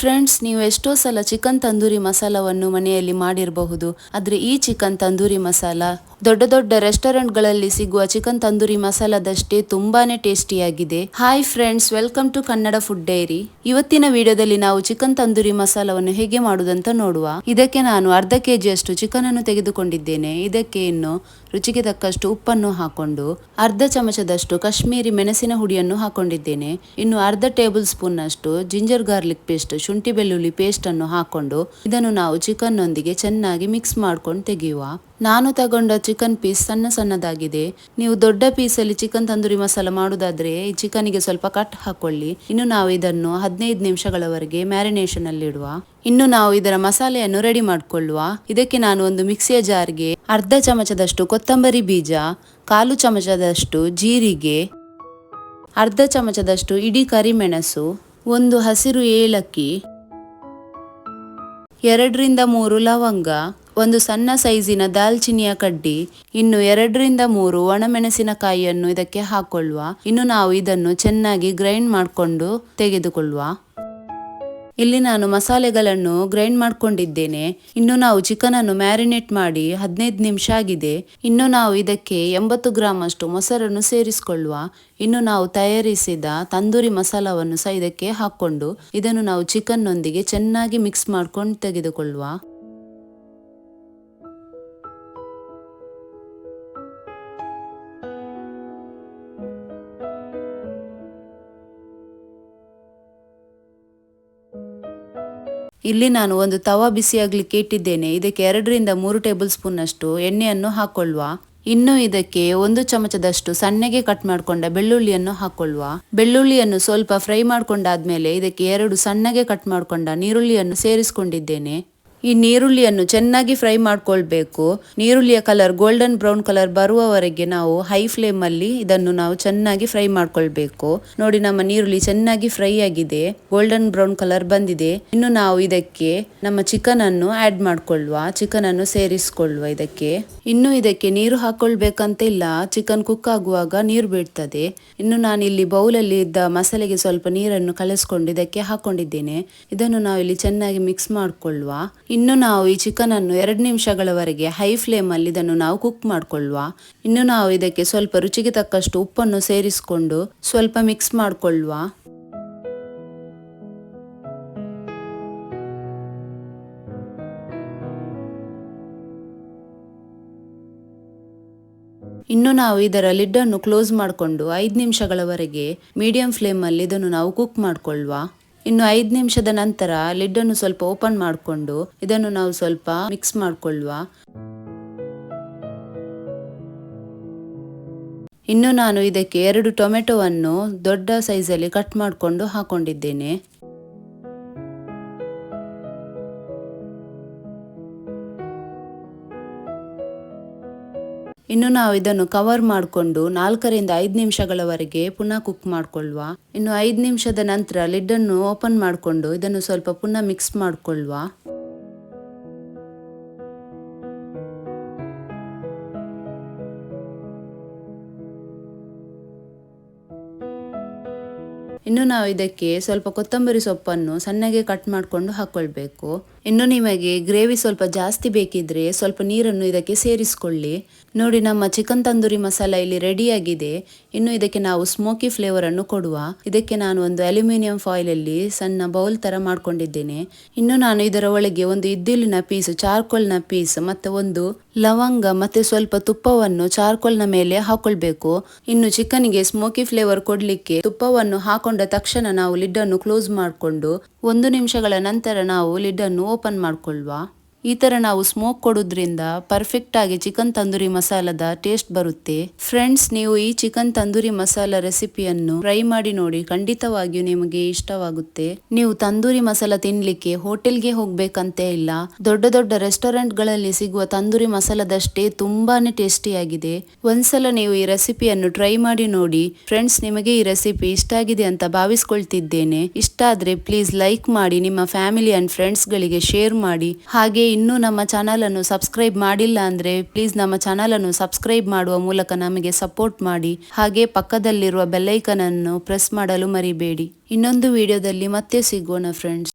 Friends ನೀವು ಎಷ್ಟೋ ಸಲ ಚಿಕನ್ ತಂದೂರಿ ಮಸಾಲವನ್ನು ಮನೆಯಲ್ಲಿ ಮಾಡಿರಬಹುದು ಆದರೆ ಈ ಚಿಕನ್ ತಂದೂರಿ ಮಸಾಲ ದೊಡ್ಡ ದೊಡ್ಡ ರೆಸ್ಟೋರೆಂಟ್ಗಳಲ್ಲಿ ಸಿಗುವ ಚಿಕನ್ ತಂದೂರಿ ಮಸಾಲದಷ್ಟೇ ತುಂಬಾನೇ ಟೇಸ್ಟಿಯಾಗಿದೆ. Hi friends welcome to Kannada food diary ಇವತ್ತಿನ ವಿಡಿಯೋದಲ್ಲಿ ನಾವು ಚಿಕನ್ ತಂದೂರಿ ಮಸಾಲವನ್ನು ಹೇಗೆ ಮಾಡುವುದಂತ ನೋಡುವ. ಇದಕ್ಕೆ ನಾನು ಅರ್ಧ ಕೆಜಿಯಷ್ಟು ಚಿಕನ್ ಅನ್ನು ತೆಗೆದುಕೊಂಡಿದ್ದೇನೆ. ಇದಕ್ಕೆ ಇನ್ನು ರುಚಿಗೆ ತಕ್ಕಷ್ಟು ಉಪ್ಪನ್ನು ಹಾಕೊಂಡು ಅರ್ಧ ಚಮಚದಷ್ಟು ಕಾಶ್ಮೀರಿ ಮೆಣಸಿನ ಹುಡಿಯನ್ನು ಹಾಕೊಂಡಿದ್ದೇನೆ. ಇನ್ನು ಅರ್ಧ ಟೇಬಲ್ ಸ್ಪೂನ್ ಅಷ್ಟು ಜಿಂಜರ್ ಗಾರ್ಲಿಕ್ ಪೇಸ್ಟ್, ಶುಂಠಿ ಬೆಳ್ಳುಳ್ಳಿ ಪೇಸ್ಟ್ ಅನ್ನು ಹಾಕೊಂಡು ಇದನ್ನು ನಾವು ಚಿಕನ್ ನೊಂದಿಗೆ ಚೆನ್ನಾಗಿ ಮಿಕ್ಸ್ ಮಾಡ್ಕೊಂಡು ತೆಗೆಯುವ. ನಾನು ತಗೊಂಡ ಚಿಕನ್ ಪೀಸ್ ಸಣ್ಣ ಸಣ್ಣದಾಗಿದೆ. ನೀವು ದೊಡ್ಡ ಪೀಸಲ್ಲಿ ಚಿಕನ್ ತಂದೂರಿ ಮಸಾಲ ಮಾಡುದಾದ್ರೆ ಈ ಚಿಕನ್ಗೆ ಸ್ವಲ್ಪ ಕಟ್ ಹಾಕೊಳ್ಳಿ. ಇನ್ನು ನಾವು ಇದನ್ನು ಹದಿನೈದು ನಿಮಿಷಗಳವರೆಗೆ ಮ್ಯಾರಿನೇಷನ್ ಅಲ್ಲಿ ಇಡುವ ಇನ್ನು ನಾವು ಇದರ ಮಸಾಲೆಯನ್ನು ರೆಡಿ ಮಾಡಿಕೊಳ್ಳುವ. ಇದಕ್ಕೆ ನಾನು ಒಂದು ಮಿಕ್ಸಿಯ ಜಾರ್ಗೆ ಅರ್ಧ ಚಮಚದಷ್ಟು ಕೊತ್ತಂಬರಿ ಬೀಜ, ಕಾಲು ಚಮಚದಷ್ಟು ಜೀರಿಗೆ, ಅರ್ಧ ಚಮಚದಷ್ಟು ಇಡೀ ಕರಿಮೆಣಸು ಒಂದು ಹಸಿರು ಏಲಕ್ಕಿ, ಎರಡರಿಂದ ಮೂರು ಲವಂಗ ಒಂದು ಸಣ್ಣ ಸೈಜಿನ ದಾಲ್ಚಿನ್ನಿಯ ಕಡ್ಡಿ, ಇನ್ನು ಎರಡರಿಂದ ಮೂರು ಒಣಮೆಣಸಿನಕಾಯಿಯನ್ನು ಇದಕ್ಕೆ ಹಾಕೊಳ್ಳುವ. ಇನ್ನು ನಾವು ಇದನ್ನು ಚೆನ್ನಾಗಿ ಗ್ರೈಂಡ್ ಮಾಡಿಕೊಂಡು ತೆಗೆದುಕೊಳ್ಳುವ. ಇಲ್ಲಿ ನಾನು ಮಸಾಲೆಗಳನ್ನು ಗ್ರೈಂಡ್ ಮಾಡ್ಕೊಂಡಿದ್ದೇನೆ. ಇನ್ನು ನಾವು ಚಿಕನ್ ಅನ್ನು ಮ್ಯಾರಿನೇಟ್ ಮಾಡಿ ಹದಿನೈದು ನಿಮಿಷ ಆಗಿದೆ. ಇನ್ನು ನಾವು ಇದಕ್ಕೆ ಎಂಬತ್ತು ಗ್ರಾಮ್ ಅಷ್ಟು ಮೊಸರನ್ನು ಸೇರಿಸಿಕೊಳ್ಳುವ. ಇನ್ನು ನಾವು ತಯಾರಿಸಿದ ತಂದೂರಿ ಮಸಾಲವನ್ನು ಸಹ ಇದಕ್ಕೆ ಹಾಕೊಂಡು ಇದನ್ನು ನಾವು ಚಿಕನ್ನೊಂದಿಗೆ ಚೆನ್ನಾಗಿ ಮಿಕ್ಸ್ ಮಾಡ್ಕೊಂಡು ತೆಗೆದುಕೊಳ್ಳುವ. ಇಲ್ಲಿ ನಾನು ಒಂದು ತವಾ ಬಿಸಿಯಾಗಲಿಕ್ಕೆ ಇಟ್ಟಿದ್ದೇನೆ. ಇದಕ್ಕೆ ಎರಡರಿಂದ ಮೂರು ಟೇಬಲ್ ಸ್ಪೂನ್ ಅಷ್ಟು ಎಣ್ಣೆಯನ್ನು ಹಾಕೊಳ್ಳುವ ಇನ್ನು ಇದಕ್ಕೆ ಒಂದು ಚಮಚದಷ್ಟು ಸಣ್ಣಗೆ ಕಟ್ ಮಾಡಿಕೊಂಡ ಬೆಳ್ಳುಳ್ಳಿಯನ್ನು ಹಾಕೊಳ್ಳುವ ಬೆಳ್ಳುಳ್ಳಿಯನ್ನು ಸ್ವಲ್ಪ ಫ್ರೈ ಮಾಡಿಕೊಂಡಾದ್ಮೇಲೆ ಇದಕ್ಕೆ ಎರಡು ಸಣ್ಣಗೆ ಕಟ್ ಮಾಡಿಕೊಂಡ ನೀರುಳ್ಳಿಯನ್ನು ಸೇರಿಸ್ಕೊಂಡಿದ್ದೇನೆ. ಈ ನೀರುಳ್ಳಿಯನ್ನು ಚೆನ್ನಾಗಿ ಫ್ರೈ ಮಾಡ್ಕೊಳ್ಬೇಕು. ನೀರುಳ್ಳಿಯ ಕಲರ್ ಗೋಲ್ಡನ್ ಬ್ರೌನ್ ಕಲರ್ ಬರುವವರೆಗೆ ನಾವು ಹೈ ಫ್ಲೇಮ್ ಅಲ್ಲಿ ಇದನ್ನು ನಾವು ಚೆನ್ನಾಗಿ ಫ್ರೈ ಮಾಡ್ಕೊಳ್ಬೇಕು. ನೋಡಿ, ನಮ್ಮ ನೀರುಳ್ಳಿ ಚೆನ್ನಾಗಿ ಫ್ರೈ ಆಗಿದೆ. ಗೋಲ್ಡನ್ ಬ್ರೌನ್ ಕಲರ್ ಬಂದಿದೆ. ಇನ್ನು ನಾವು ಇದಕ್ಕೆ ನಮ್ಮ ಚಿಕನ್ ಅನ್ನು ಆಡ್ ಮಾಡ್ಕೊಳ್ಳುವ ಚಿಕನ್ ಅನ್ನು ಸೇರಿಸಿಕೊಳ್ಳುವ ಇದಕ್ಕೆ. ಇನ್ನು ಇದಕ್ಕೆ ನೀರು ಹಾಕೊಳ್ಬೇಕಂತ ಇಲ್ಲ. ಚಿಕನ್ ಕುಕ್ ಆಗುವಾಗ ನೀರು ಬೀಳ್ತದೆ. ಇನ್ನು ನಾನು ಇಲ್ಲಿ ಬೌಲಲ್ಲಿ ಇದ್ದ ಮಸಾಲೆಗೆ ಸ್ವಲ್ಪ ನೀರನ್ನು ಕಲಿಸ್ಕೊಂಡು ಇದಕ್ಕೆ ಹಾಕೊಂಡಿದ್ದೇನೆ. ಇದನ್ನು ನಾವು ಇಲ್ಲಿ ಚೆನ್ನಾಗಿ ಮಿಕ್ಸ್ ಮಾಡ್ಕೊಳ್ಳುವ. ಇನ್ನು ನಾವು ಈ ಚಿಕನ್ ಅನ್ನು ಎರಡು ನಿಮಿಷಗಳವರೆಗೆ ಹೈ ಫ್ಲೇಮ್ ಅಲ್ಲಿ ಇದನ್ನು ನಾವು ಕುಕ್ ಮಾಡಿಕೊಳ್ಳುವ. ಇನ್ನು ನಾವು ಇದಕ್ಕೆ ಸ್ವಲ್ಪ ರುಚಿಗೆ ತಕ್ಕಷ್ಟು ಉಪ್ಪನ್ನು ಸೇರಿಸಿಕೊಂಡು ಸ್ವಲ್ಪ ಮಿಕ್ಸ್ ಮಾಡಿಕೊಳ್ಳುವ. ಇನ್ನು ನಾವು ಇದರ ಲಿಡ್ ಅನ್ನು ಕ್ಲೋಸ್ ಮಾಡಿಕೊಂಡು ಐದು ನಿಮಿಷಗಳವರೆಗೆ ಮೀಡಿಯಂ ಫ್ಲೇಮ್ ಅಲ್ಲಿ ಇದನ್ನು ನಾವು ಕುಕ್ ಮಾಡ್ಕೊಳ್ಳುವ. ಇನ್ನು ಐದು ನಿಮಿಷದ ನಂತರ ಲಿಡ್ ಅನ್ನು ಸ್ವಲ್ಪ ಓಪನ್ ಮಾಡಿಕೊಂಡು ಇದನ್ನು ನಾವು ಸ್ವಲ್ಪ ಮಿಕ್ಸ್ ಮಾಡಿಕೊಳ್ಳುವ ಇನ್ನು ನಾನು ಇದಕ್ಕೆ ಎರಡು ಟೊಮೆಟೊವನ್ನು ದೊಡ್ಡ ಸೈಜಲ್ಲಿ ಕಟ್ ಮಾಡಿಕೊಂಡು ಹಾಕೊಂಡಿದ್ದೇನೆ. ಇನ್ನು ನಾವು ಇದನ್ನು ಕವರ್ ಮಾಡಿಕೊಂಡು ನಾಲ್ಕರಿಂದ ಐದು ನಿಮಿಷಗಳವರೆಗೆ ಪುನಃ ಕುಕ್ ಮಾಡಿಕೊಳ್ಳುವ ಇನ್ನು ಐದು ನಿಮಿಷದ ನಂತರ ಲಿಡ್ಡನ್ನು ಓಪನ್ ಮಾಡಿಕೊಂಡು ಇದನ್ನು ಸ್ವಲ್ಪ ಪುನಃ ಮಿಕ್ಸ್ ಮಾಡ್ಕೊಳ್ಳುವ ಇನ್ನು ನಾವು ಇದಕ್ಕೆ ಸ್ವಲ್ಪ ಕೊತ್ತಂಬರಿ ಸೊಪ್ಪನ್ನು ಸಣ್ಣಗೆ ಕಟ್ ಮಾಡಿಕೊಂಡು ಹಾಕೊಳ್ಬೇಕು. ಇನ್ನು ನಿಮಗೆ ಗ್ರೇವಿ ಸ್ವಲ್ಪ ಜಾಸ್ತಿ ಬೇಕಿದ್ರೆ ಸ್ವಲ್ಪ ನೀರನ್ನು ಇದಕ್ಕೆ ಸೇರಿಸಿಕೊಳ್ಳಿ. ನೋಡಿ, ನಮ್ಮ ಚಿಕನ್ ತಂದೂರಿ ಮಸಾಲ ಇಲ್ಲಿ ರೆಡಿಯಾಗಿದೆ ಇನ್ನು ಇದಕ್ಕೆ ನಾವು ಸ್ಮೋಕಿ ಫ್ಲೇವರ್ ಅನ್ನು ಕೊಡುವ. ಇದಕ್ಕೆ ನಾನು ಒಂದು ಅಲ್ಯೂಮಿನಿಯಂ ಫಾಯಿಲ್ ಅಲ್ಲಿ ಸಣ್ಣ ಬೌಲ್ ತರ ಮಾಡ್ಕೊಂಡಿದ್ದೇನೆ. ಇನ್ನು ನಾನು ಇದರ ಒಳಗೆ ಒಂದು ಇದ್ದಿಲಿನ ಪೀಸ್ ಚಾರ್ಕೋಲ್ನ ಪೀಸ್ ಮತ್ತೆ ಒಂದು ಲವಂಗ ಮತ್ತೆ ಸ್ವಲ್ಪ ತುಪ್ಪವನ್ನು ಚಾರ್ಕೋಲ್ನ ಮೇಲೆ ಹಾಕೊಳ್ಬೇಕು. ಇನ್ನು ಚಿಕನ್ಗೆ ಸ್ಮೋಕಿ ಫ್ಲೇವರ್ ಕೊಡ್ಲಿಕ್ಕೆ ತುಪ್ಪವನ್ನು ಹಾಕೊಂಡ ತಕ್ಷಣ ನಾವು ಲಿಡ್ ಅನ್ನು ಕ್ಲೋಸ್ ಮಾಡಿಕೊಂಡು ಒಂದು ನಿಮಿಷಗಳ ನಂತರ ನಾವು ಲಿಡ್ ಅನ್ನು ಓಪನ್ ಮಾಡ್ಕೊಳ್ಳುವ ಈ ತರ ನಾವು ಸ್ಮೋಕ್ ಕೊಡೋದ್ರಿಂದ ಪರ್ಫೆಕ್ಟ್ ಆಗಿ ಚಿಕನ್ ತಂದೂರಿ ಮಸಾಲದ ಟೇಸ್ಟ್ ಬರುತ್ತೆ. ಫ್ರೆಂಡ್ಸ್ ನೀವು ಈ ಚಿಕನ್ ತಂದೂರಿ ಮಸಾಲ ರೆಸಿಪಿಯನ್ನು ಟ್ರೈ ಮಾಡಿ ನೋಡಿ, ಖಂಡಿತವಾಗಿಯೂ ನಿಮಗೆ ಇಷ್ಟವಾಗುತ್ತೆ. ನೀವು ತಂದೂರಿ ಮಸಾಲ ತಿನ್ಲಿಕ್ಕೆ ಹೋಟೆಲ್ಗೆ ಹೋಗ್ಬೇಕಂತ ಇಲ್ಲ, ದೊಡ್ಡ ದೊಡ್ಡ ರೆಸ್ಟೋರೆಂಟ್ಗಳಲ್ಲಿ ಸಿಗುವ ತಂದೂರಿ ಮಸಾಲದಷ್ಟೇ ತುಂಬಾನೇ ಟೇಸ್ಟಿಯಾಗಿದೆ ಒಂದ್ಸಲ ನೀವು ಈ ರೆಸಿಪಿಯನ್ನು ಟ್ರೈ ಮಾಡಿ ನೋಡಿ ಫ್ರೆಂಡ್ಸ್ ನಿಮಗೆ ಈ ರೆಸಿಪಿ ಇಷ್ಟ ಆಗಿದೆ ಅಂತ ಭಾವಿಸ್ಕೊಳ್ತಿದ್ದೇನೆ. ಇಷ್ಟ ಆದ್ರೆ ಪ್ಲೀಸ್ ಲೈಕ್ ಮಾಡಿ, ನಿಮ್ಮ ಫ್ಯಾಮಿಲಿ ಅಂಡ್ ಫ್ರೆಂಡ್ಸ್ ಗಳಿಗೆ ಶೇರ್ ಮಾಡಿ. ಹಾಗೆ ಇನ್ನೂ ನಮ್ಮ ಚಾನಲ್ ಅನ್ನು ಸಬ್ಸ್ಕ್ರೈಬ್ ಮಾಡಿಲ್ಲ ಅಂದ್ರೆ ಪ್ಲೀಸ್ ನಮ್ಮ ಚಾನಲ್ ಅನ್ನು ಸಬ್ಸ್ಕ್ರೈಬ್ ಮಾಡುವ ಮೂಲಕ ನಮಗೆ ಸಪೋರ್ಟ್ ಮಾಡಿ. ಹಾಗೆ ಪಕ್ಕದಲ್ಲಿರುವ ಬೆಲ್ಲೈಕನ್ ಅನ್ನು ಪ್ರೆಸ್ ಮಾಡಲು ಮರಿಬೇಡಿ. ಇನ್ನೊಂದು ವಿಡಿಯೋದಲ್ಲಿ ಮತ್ತೆ ಸಿಗೋಣ ಫ್ರೆಂಡ್ಸ್